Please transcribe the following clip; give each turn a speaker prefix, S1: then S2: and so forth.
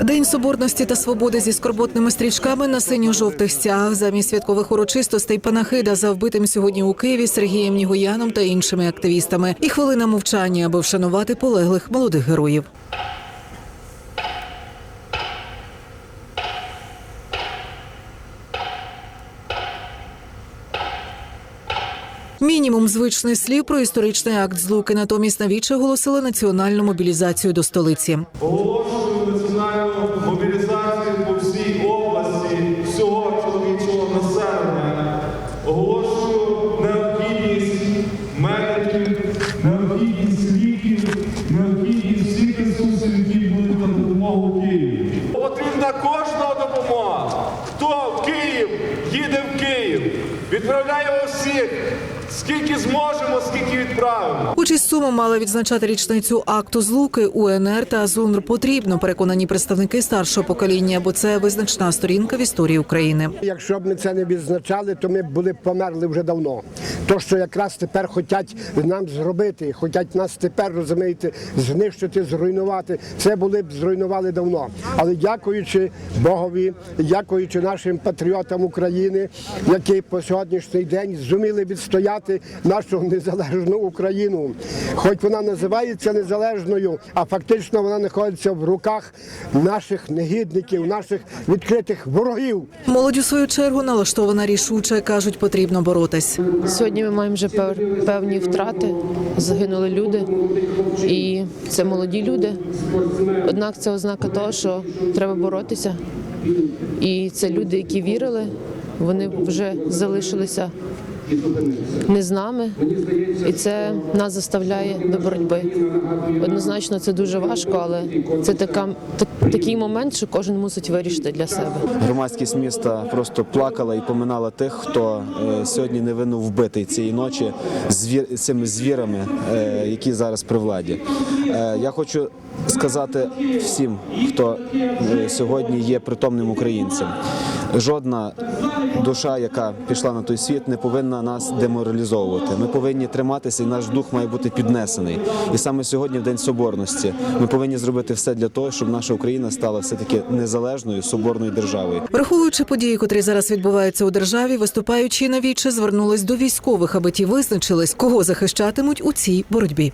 S1: День соборності та свободи зі скорботними стрічками на синьо-жовтих стягах замість святкових урочистостей панахида за вбитим сьогодні у Києві Сергієм Нігояном та іншими активістами. І хвилина мовчання, аби вшанувати полеглих молодих героїв. Мінімум звичних слів про історичний акт злуки. Натомість навіче оголосили національну мобілізацію до столиці.
S2: Необхідність ліків, необхідні всі ресурсів, які будуть на допомогу Києву. Потрібна кожна допомога. Хто в Київ їде в Київ, відправляє усіх. Скільки зможемо, скільки відправимо.
S1: Участь суму мали відзначати річницю акту злуки УНР та ЗУНР потрібно, переконані представники старшого покоління, бо це визначна сторінка в історії України.
S3: Якщо б ми це не відзначали, то ми б були б померли вже давно. То, що якраз тепер хочуть нам зробити, хочуть нас тепер розумієте, знищити, зруйнувати, це були б зруйнували давно. Але дякуючи Богові, дякуючи нашим патріотам України, які по сьогоднішній день зуміли відстояти нашу незалежну Україну. Хоч вона називається незалежною, а фактично вона знаходиться в руках наших негідників, наших відкритих ворогів.
S1: Молодь у свою чергу налаштована рішуче, кажуть, потрібно боротись.
S4: Сьогодні ми маємо вже певні втрати, загинули люди, і це молоді люди. Однак це ознака того, що треба боротися. І це люди, які вірили, вони вже залишилися не з нами, і це нас заставляє до боротьби. Однозначно, це дуже важко, але це така, так- такий момент, що кожен мусить вирішити для себе.
S5: Громадськість міста просто плакала і поминала тих, хто е, сьогодні невинно вбитий цієї ночі звір, цими звірами, е, які зараз при владі. Е, Я хочу сказати всім, хто сьогодні є притомним українцем. Жодна душа, яка пішла на той світ, не повинна нас деморалізовувати. Ми повинні триматися, і наш дух має бути піднесений. І саме сьогодні, в День Соборності, ми повинні зробити все для того, щоб наша Україна стала все таки незалежною соборною державою.
S1: Враховуючи події, котрі зараз відбуваються у державі, виступаючи на віче, звернулись до військових, аби ті визначились, кого захищатимуть у цій боротьбі.